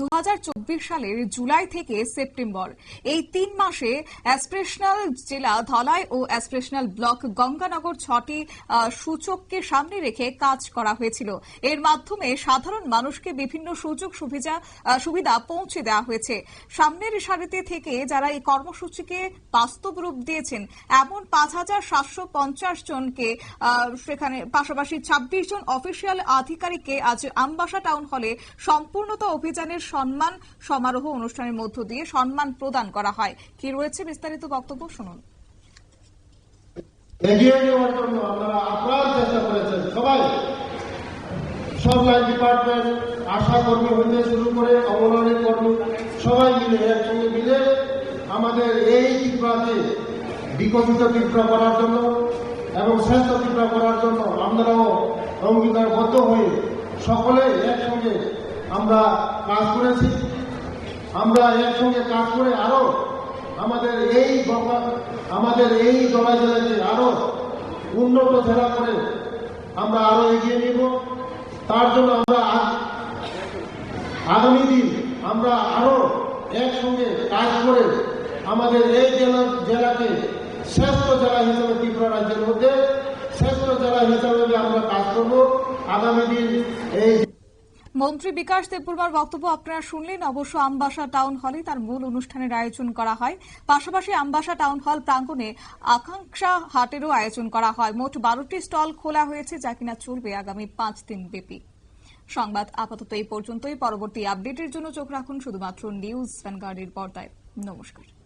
দু হাজার চব্বিশ সালের জুলাই থেকে সেপ্টেম্বর। এই তিন মাসে অ্যাসপিরেশনাল জেলা ধলাই ও অ্যাসপিরেশনাল ব্লক গঙ্গানগর ছটি সূচককে সামনে রেখে কাজ করা হয়েছিল। এর মাধ্যমে সাধারণ মানুষকে বিভিন্ন সুযোগ সুবিধা সুবিধা পৌঁছে দেওয়া হয়েছে। সামনের সারিতে থেকে যারা এই কর্মসূচিকে বাস্তব রূপ দিয়েছেন, এমন পাঁচ হাজার সাতশো পঞ্চাশ জনকে সেখানে পাশাপাশি ছাব্বিশ জন অফিসিয়াল আধিকারিককে আজ আমবাসা টাউন হলে সম্পূর্ণতা অভিযানের সম্মান সমারোহ অনুষ্ঠানের মধ্য দিয়ে সম্মান প্রদান করা হয়। কি রয়েছে বিস্তারিত বক্তব্য? শুনুন। চেষ্টা করেছেন সবাই। সব লাইন ডিপার্টমেন্ট, আশা কর্মী হইতে শুরু করে অঙ্গনওয়াড়ি কর্মী সবাই মিলে একসঙ্গে মিলে আমাদের এই ত্রিপুরাকে বিকশিত ত্রিপুরা করার জন্য এবং শ্রেষ্ঠ ত্রিপুরা করার জন্য আমরাও অঙ্গীকারবদ্ধ হয়ে সকলে একসঙ্গে আমরা কাজ করেছি। আমরা একসঙ্গে কাজ করে আরও আমাদের এই আমাদের এই জলা জেলাকে আরও উন্নত জেলা করে আমরা আরও এগিয়ে নিব। তার জন্য আমরা আগামী দিন আমরা আরও একসঙ্গে কাজ করে আমাদের এই জেলা জেলাকে শ্রেষ্ঠ জেলা হিসেবে ত্রিপুরা রাজ্যের মধ্যে শ্রেষ্ঠ জেলা হিসেবে আমরা কাজ করব। আগামী দিন এই মন্ত্রী বিকাশ দেববর্মার বক্তব্য আপনারা শুনলেন। অবশ্য আমবাসা টাউন হলে তার মূল অনুষ্ঠানের আয়োজন করা হয়। পাশাপাশি আমবাসা টাউন হল প্রাঙ্গণে আকাঙ্ক্ষা হাটেরও আয়োজন করা হয়। মোট বারোটি স্টল খোলা হয়েছে, যা কিনা চলবে আগামী পাঁচ দিন ব্যাপী। সংবাদ আপাতত এই পর্যন্তই। পরবর্তী আপডেটের জন্য চোখ রাখুন শুধুমাত্র নিউজ ভ্যানগার্ডের পর্দায়। নমস্কার।